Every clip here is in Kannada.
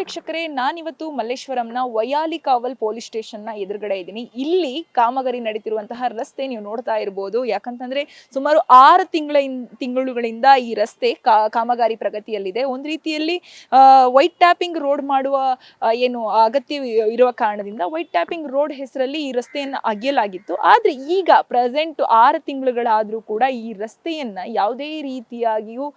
ವೀಕ್ಷಕರೇ, ನಾನಿವತ್ತು ಮಲ್ಲೇಶ್ವರಂನ ವಯಾಲಿ ಕಾವಲ್ ಪೊಲೀಸ್ ಸ್ಟೇಷನ್ನ ಎದುರುಗಡೆ ಇದ್ದೀನಿ. ಇಲ್ಲಿ ಕಾಮಗಾರಿ ನಡೀತಿರುವಂತಹ ರಸ್ತೆ ನೀವು ನೋಡ್ತಾ ಇರಬಹುದು ಯಾಕಂತಂದ್ರೆ ಸುಮಾರು ಆರು ತಿಂಗಳ, ತಿಂಗಳುಗಳಿಂದ ಈ ರಸ್ತೆ ಕಾಮಗಾರಿ ಪ್ರಗತಿಯಲ್ಲಿದೆ. ಒಂದು ರೀತಿಯಲ್ಲಿ ವೈಟ್ ಟ್ಯಾಪಿಂಗ್ ರೋಡ್ ಮಾಡುವ ಏನು ಅಗತ್ಯ ಇರುವ ಕಾರಣದಿಂದ ವೈಟ್ ಟ್ಯಾಪಿಂಗ್ ರೋಡ್ ಹೆಸರಲ್ಲಿ ಈ ರಸ್ತೆಯನ್ನು ಅಗೆಯಲಾಗಿತ್ತು. ಆದ್ರೆ ಈಗ ಪ್ರೆಸೆಂಟ್ ಆರು ತಿಂಗಳುಗಳಾದರೂ ಕೂಡ ಈ ರಸ್ತೆಯನ್ನ ಯಾವುದೇ ರೀತಿಯಾಗಿಯೂ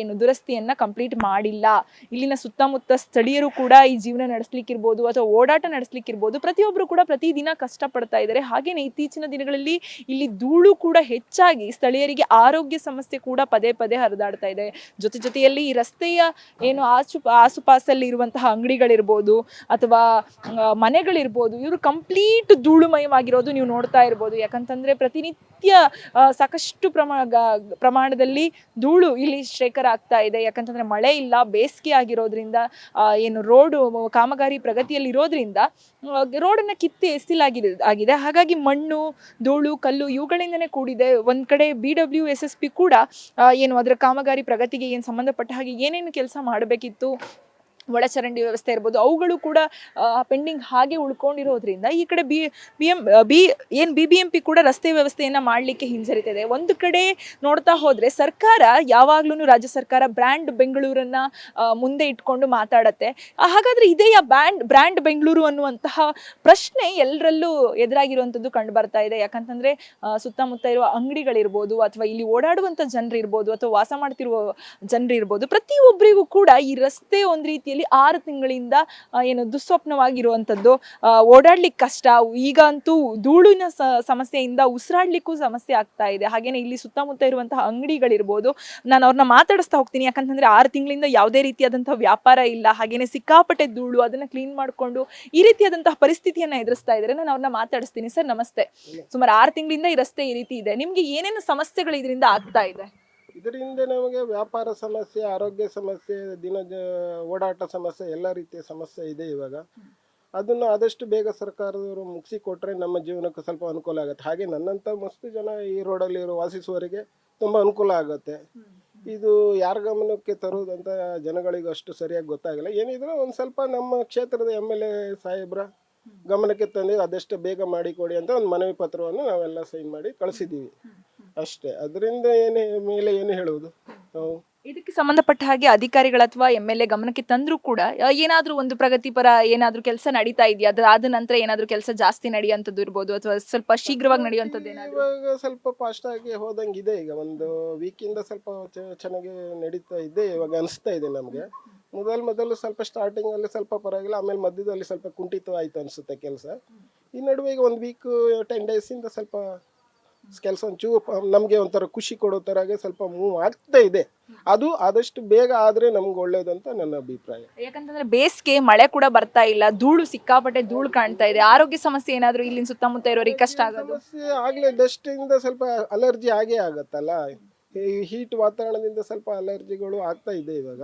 ಏನು ದುರಸ್ತಿಯನ್ನ ಕಂಪ್ಲೀಟ್ ಮಾಡಿಲ್ಲ. ಇಲ್ಲಿನ ಸುತ್ತಮುತ್ತ ಸ್ಥಳೀಯರು ಕೂಡ ಈ ಜೀವನ ನಡೆಸ್ಲಿಕ್ಕಿರ್ಬೋದು ಅಥವಾ ಓಡಾಟ ನಡೆಸ್ಲಿಕ್ಕಿರ್ಬೋದು ಪ್ರತಿಯೊಬ್ಬರು ಕೂಡ ಪ್ರತಿದಿನ ಕಷ್ಟಪಡ್ತಾ ಇದ್ದಾರೆ. ಹಾಗೇನೆ ಇತ್ತೀಚಿನ ದಿನಗಳಲ್ಲಿ ಇಲ್ಲಿ ಧೂಳು ಕೂಡ ಹೆಚ್ಚಾಗಿ ಸ್ಥಳೀಯರಿಗೆ ಆರೋಗ್ಯ ಸಮಸ್ಯೆ ಕೂಡ ಪದೇ ಪದೇ ಹರಿದಾಡ್ತಾ ಇದೆ. ಜೊತೆ ಜೊತೆಯಲ್ಲಿ ಈ ರಸ್ತೆಯ ಏನು ಆಸು ಆಸುಪಾಸಲ್ಲಿ ಇರುವಂತಹ ಅಂಗಡಿಗಳಿರ್ಬೋದು ಅಥವಾ ಮನೆಗಳಿರ್ಬೋದು, ಇವರು ಕಂಪ್ಲೀಟ್ ಧೂಳುಮಯವಾಗಿರೋದು ನೀವು ನೋಡ್ತಾ ಇರ್ಬೋದು. ಯಾಕಂತಂದ್ರೆ ಪ್ರತಿನಿತ್ಯ ಸಾಕಷ್ಟು ಪ್ರಮಾಣ ಪ್ರಮಾಣದಲ್ಲಿ ಧೂಳು ಇಲ್ಲಿ ಶೇಖರ ಆಗ್ತಾ ಇದೆ. ಯಾಕಂತಂದ್ರೆ ಮಳೆ ಇಲ್ಲ, ಬೇಸಿಗೆ ಆಗಿರೋದ್ರಿಂದ ಏನು ರೋಡು ಕಾಮಗಾರಿ ಪ್ರಗತಿಯಲ್ಲಿರೋದ್ರಿಂದ ರೋಡನ್ನು ಕಿತ್ತಿ ಎಸ್ತಿಲಾಗಿ ಆಗಿದೆ. ಹಾಗಾಗಿ ಮಣ್ಣು, ಧೂಳು, ಕಲ್ಲು ಇವುಗಳಿಂದನೇ ಕೂಡಿದೆ. ಒಂದು ಕಡೆ B W S S P ಕೂಡ ಏನು ಅದರ ಕಾಮಗಾರಿ ಪ್ರಗತಿಗೆ ಏನು ಸಂಬಂಧಪಟ್ಟ ಹಾಗೆ ಏನೇನು ಕೆಲಸ ಮಾಡಬೇಕಿತ್ತು? ಒಳಚರಂಡಿ ವ್ಯವಸ್ಥೆ ಇರ್ಬೋದು, ಅವುಗಳು ಕೂಡ ಪೆಂಡಿಂಗ್ ಹಾಗೆ ಉಳ್ಕೊಂಡಿರೋದ್ರಿಂದ ಈ ಕಡೆ ಬಿ ಬಿ ಎಂ ಬಿ, ಏನು ಬಿ ಬಿ ಎಂ ಕೂಡ ರಸ್ತೆ ವ್ಯವಸ್ಥೆಯನ್ನು ಮಾಡಲಿಕ್ಕೆ ಹಿಂಜರಿತಿದೆ. ಒಂದು ಕಡೆ ನೋಡ್ತಾ ಹೋದರೆ ಸರ್ಕಾರ ಯಾವಾಗಲೂ ರಾಜ್ಯ ಸರ್ಕಾರ ಬ್ರ್ಯಾಂಡ್ ಬೆಂಗಳೂರನ್ನು ಮುಂದೆ ಇಟ್ಕೊಂಡು ಮಾತಾಡತ್ತೆ. ಹಾಗಾದರೆ ಹಾಗಾದ್ರೆ ಇದೇ ಬ್ಯಾಂಡ್ ಬ್ರ್ಯಾಂಡ್ ಬೆಂಗಳೂರು ಅನ್ನುವಂತಹ ಪ್ರಶ್ನೆ ಎಲ್ಲರಲ್ಲೂ ಎದುರಾಗಿರುವಂಥದ್ದು ಕಂಡು ಬರ್ತಾ ಇದೆ. ಯಾಕಂತಂದರೆ ಸುತ್ತಮುತ್ತ ಇರುವ ಅಂಗಡಿಗಳಿರ್ಬೋದು ಅಥವಾ ಇಲ್ಲಿ ಓಡಾಡುವಂಥ ಜನರಿರ್ಬೋದು ಅಥವಾ ವಾಸ ಮಾಡ್ತಿರುವ ಜನರಿರ್ಬೋದು, ಪ್ರತಿಯೊಬ್ಬರಿಗೂ ಕೂಡ ಈ ರಸ್ತೆ ಒಂದು ರೀತಿಯಲ್ಲಿ ಆರು ತಿಂಗಳಿಂದ ಏನು ದುಸ್ವಪ್ನವಾಗಿರುವಂಥದ್ದು ಓಡಾಡ್ಲಿಕ್ಕೆ ಕಷ್ಟ ಈಗ ಅಂತೂ ಧೂಳಿನ ಸಮಸ್ಯೆಯಿಂದ ಉಸಿರಾಡ್ಲಿಕ್ಕೂ ಸಮಸ್ಯೆ ಆಗ್ತಾ ಇದೆ. ಹಾಗೇನೆ ಇಲ್ಲಿ ಸುತ್ತಮುತ್ತ ಇರುವಂತಹ ಅಂಗಡಿಗಳಿರ್ಬೋದು, ನಾನು ಅವ್ರನ್ನ ಮಾತಾಡಿಸ್ತಾ ಹೋಗ್ತೀನಿ. ಯಾಕಂತಂದ್ರೆ ಆರು ತಿಂಗಳಿಂದ ಯಾವುದೇ ರೀತಿಯಾದಂತಹ ವ್ಯಾಪಾರ ಇಲ್ಲ. ಹಾಗೇನೆ ಸಿಕ್ಕಾಪಟ್ಟೆ ಧೂಳು, ಅದನ್ನ ಕ್ಲೀನ್ ಮಾಡಿಕೊಂಡು ಈ ರೀತಿಯಾದಂತಹ ಪರಿಸ್ಥಿತಿಯನ್ನ ಎದುರಿಸ್ತಾ ಇದ್ದಾರೆ ನಾನು ಅವ್ರನ್ನ ಮಾತಾಡಿಸ್ತೀನಿ. ಸರ್, ನಮಸ್ತೆ. ಸುಮಾರು ಆರು ತಿಂಗಳಿಂದ ಈ ರಸ್ತೆ ಈ ರೀತಿ ಇದೆ. ನಿಮ್ಗೆ ಏನೇನು ಸಮಸ್ಯೆಗಳು ಇದರಿಂದ ಆಗ್ತಾ ಇದೆ? ಇದರಿಂದ ನಮಗೆ ವ್ಯಾಪಾರ ಸಮಸ್ಯೆ, ಆರೋಗ್ಯ ಸಮಸ್ಯೆ, ದಿನ ಓಡಾಟ ಸಮಸ್ಯೆ, ಎಲ್ಲ ರೀತಿಯ ಸಮಸ್ಯೆ ಇದೆ ಇವಾಗ. ಅದನ್ನು ಆದಷ್ಟು ಬೇಗ ಸರ್ಕಾರದವರು ಮುಗಿಸಿ ಕೊಟ್ಟರೆ ನಮ್ಮ ಜೀವನಕ್ಕೆ ಸ್ವಲ್ಪ ಅನುಕೂಲ ಆಗುತ್ತೆ. ಹಾಗೆ ನನ್ನಂಥ ಮಸ್ತು ಜನ ಈ ರೋಡಲ್ಲಿ ಇರೋ ವಾಸಿಸುವವರಿಗೆ ತುಂಬ ಅನುಕೂಲ ಆಗುತ್ತೆ. ಇದು ಯಾರ ಗಮನಕ್ಕೆ ತರುವುದಂತ ಜನಗಳಿಗೂ ಅಷ್ಟು ಸರಿಯಾಗಿ ಗೊತ್ತಾಗಿಲ್ಲ. ಏನಿದ್ರು ಒಂದು ಸ್ವಲ್ಪ ನಮ್ಮ ಕ್ಷೇತ್ರದ ಎಂ ಎಲ್ ಎ ಸಾಹೇಬ್ರ ಗಮನಕ್ಕೆ ತಂದು ಆದಷ್ಟು ಬೇಗ ಮಾಡಿಕೊಡಿ ಅಂತ ಒಂದು ಮನವಿ ಪತ್ರವನ್ನು ನಾವೆಲ್ಲ ಸೈನ್ ಮಾಡಿ ಕಳಿಸಿದ್ದೀವಿ. ಅಷ್ಟೇ. ಅದರಿಂದ ಏನು ಮೇಲೆ ಏನು ಹೇಳುವುದು? ನಾವು ಇದಕ್ಕೆ ಸಂಬಂಧಪಟ್ಟ ಹಾಗೆ ಅಧಿಕಾರಿಗಳ ಅಥವಾ ಎಂ ಎಲ್ ಎ ಗಮನಕ್ಕೆ ತಂದ್ರೂ ಕೂಡ ಆ, ಏನಾದ್ರೂ ಒಂದು ಪ್ರಗತಿಪರ ಏನಾದ್ರೂ ಕೆಲಸ ನಡೀತಾ ಇದೆಯಾ? ಅದಾದ ನಂತರ ಏನಾದ್ರೂ ಕೆಲಸ ಜಾಸ್ತಿ ನಡೆಯುವಂಥದ್ದು ಇರ್ಬೋದು ಅಥವಾ ಸ್ವಲ್ಪ ಶೀಘ್ರವಾಗಿ ನಡೆಯುವಂಥದ್ದು ಏನಾದ್ರು? ಇವಾಗ ಸ್ವಲ್ಪ ಫಾಸ್ಟ್ ಆಗಿ ಹೋದಂಗೆ ಇದೆ ಈಗ ಒಂದು ವೀಕಿಂದ ಸ್ವಲ್ಪ ಚ- ಚೆನ್ನಾಗಿ ನಡೀತಾ ಇದೆ ಇವಾಗ ಅನಿಸ್ತಾ ಇದೆ ನಮಗೆ. ಮೊದಲು ಮೊದಲು ಸ್ವಲ್ಪ ಸ್ಟಾರ್ಟಿಂಗ್ ಅಲ್ಲಿ ಸ್ವಲ್ಪ ಪರವಾಗಿಲ್ಲ ಆಮೇಲೆ ಮಧ್ಯದಲ್ಲಿ ಸ್ವಲ್ಪ ಕುಂಠಿತ ಆಯ್ತು ಅನಿಸುತ್ತೆ ಕೆಲಸ. ಈ ನಡುವೆ ಈಗ ಒಂದು ವೀಕ್ ಟೆನ್ ಡೇಸಿಂದ ಸ್ವಲ್ಪ ಕೆಲಸ ಒಂಚೂರು ನಮಗೆ ಒಂಥರ ಖುಷಿ ಕೊಡೋ ಥರ ಸ್ವಲ್ಪ ಮೂವ್ ಆಗ್ತಾ ಇದೆ. ಅದು ಆದಷ್ಟು ಬೇಗ ಆದರೆ ನಮ್ಗೆ ಒಳ್ಳೇದಂತ ನನ್ನ ಅಭಿಪ್ರಾಯ. ಯಾಕಂತಂದ್ರೆ ಬೇಸಿಗೆ ಮಳೆ ಕೂಡ ಬರ್ತಾ ಇಲ್ಲ ಧೂಳು ಸಿಕ್ಕಾಪಟ್ಟೆ ಧೂಳು ಕಾಣ್ತಾ ಇದೆ. ಆರೋಗ್ಯ ಸಮಸ್ಯೆ ಏನಾದ್ರೂ ಇಲ್ಲಿನ ಸುತ್ತಮುತ್ತ ಇರೋರಿಗೆ ಕಷ್ಟ ಆಗೋದು? ಸಮಸ್ಯೆ ಆಗ್ಲೇ ಡಸ್ಟ್ ಇಂದ ಸ್ವಲ್ಪ ಅಲರ್ಜಿ ಆಗೇ ಆಗತ್ತಲ್ಲ? ಈ ಹೀಟ್ ವಾತಾವರಣದಿಂದ ಸ್ವಲ್ಪ ಅಲರ್ಜಿಗಳು ಆಗ್ತಾ ಇದೆ ಇವಾಗ.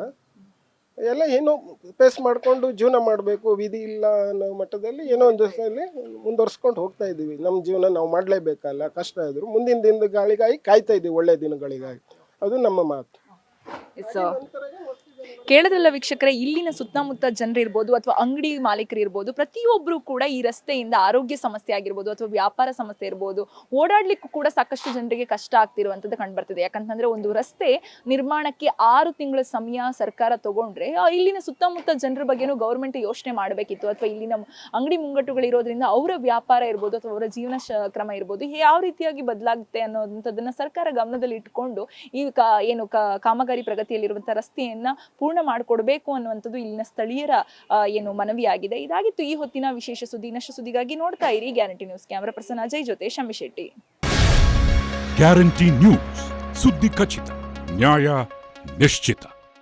ಎಲ್ಲ ಏನೋ ಫೇಸ್ ಮಾಡಿಕೊಂಡು ಜೀವನ ಮಾಡಬೇಕು, ವಿಧಿ ಇಲ್ಲ ಅನ್ನೋ ಮಟ್ಟದಲ್ಲಿ ಏನೋ ಒಂದು ದಿವಸದಲ್ಲಿ ಮುಂದುವರ್ಸ್ಕೊಂಡು ಹೋಗ್ತಾ ಇದ್ದೀವಿ. ನಮ್ಮ ಜೀವನ ನಾವು ಮಾಡಲೇಬೇಕಲ್ಲ, ಕಷ್ಟ ಇದ್ರು ಮುಂದಿನ ದಿನದ ಗಾಳಿಗಾಗಿ ಕಾಯ್ತಾ ಇದ್ದೀವಿ, ಒಳ್ಳೆ ದಿನಗಳಿಗಾಗಿ. ಅದು ನಮ್ಮ ಮಾತು. ಸೊ ಕೇಳಿದ್ರಲ್ಲ ವೀಕ್ಷಕರೇ, ಇಲ್ಲಿನ ಸುತ್ತಮುತ್ತ ಜನರು ಇರ್ಬೋದು ಅಥವಾ ಅಂಗಡಿ ಮಾಲೀಕರು ಇರ್ಬೋದು ಪ್ರತಿಯೊಬ್ಬರು ಕೂಡ ಈ ರಸ್ತೆಯಿಂದ ಆರೋಗ್ಯ ಸಮಸ್ಯೆ ಆಗಿರ್ಬೋದು ಅಥವಾ ವ್ಯಾಪಾರ ಸಮಸ್ಯೆ ಇರ್ಬೋದು, ಓಡಾಡ್ಲಿಕ್ಕೂ ಕೂಡ ಸಾಕಷ್ಟು ಜನರಿಗೆ ಕಷ್ಟ ಆಗ್ತಿರುವಂಥದ್ದು ಕಂಡುಬರ್ತಿದೆ. ಯಾಕಂತಂದ್ರೆ ಒಂದು ರಸ್ತೆ ನಿರ್ಮಾಣಕ್ಕೆ ಆರು ತಿಂಗಳ ಸಮಯ ಸರ್ಕಾರ ತಗೊಂಡ್ರೆ ಇಲ್ಲಿನ ಸುತ್ತಮುತ್ತ ಜನರ ಬಗ್ಗೆನೂ ಗೌರ್ಮೆಂಟ್ ಯೋಚನೆ ಮಾಡಬೇಕಿತ್ತು. ಅಥವಾ ಇಲ್ಲಿನ ಅಂಗಡಿ ಮುಂಗಟ್ಟುಗಳಿರೋದ್ರಿಂದ ಅವರ ವ್ಯಾಪಾರ ಇರ್ಬೋದು ಅಥವಾ ಅವರ ಜೀವನ ಕ್ರಮ ಇರ್ಬೋದು ಯಾವ ರೀತಿಯಾಗಿ ಬದಲಾಗುತ್ತೆ ಅನ್ನೋದಂಥದ್ದನ್ನ ಸರ್ಕಾರ ಗಮನದಲ್ಲಿ ಇಟ್ಕೊಂಡು ಈ ಏನು ಕಾಮಗಾರಿ ಪ್ರಗತಿಯಲ್ಲಿರುವಂತಹ ರಸ್ತೆಯನ್ನ ಪೂರ್ಣ ಮಾಡಿಕೊಡ್ಬೇಕು ಅನ್ನುವಂಥದ್ದು ಇಲ್ಲಿನ ಸ್ಥಳೀಯರ ಏನು ಏನು ಮನವಿಯಾಗಿದೆ. ಇದಾಗಿತ್ತು ಈ ಹೊತ್ತಿನ ವಿಶೇಷ ಸುದ್ದಿ. ಇನ್ನಷ್ಟು ಸುದ್ದಿಗಾಗಿ ನೋಡ್ತಾ ಇರಿ guarantee news. Camera person Ajay ಜೊತೆ ಶಮಿ ಶೆಟ್ಟಿ. Guarantee news. ಸುದ್ದಿ ಖಚಿತ, ನ್ಯಾಯ ನಿಶ್ಚಿತ.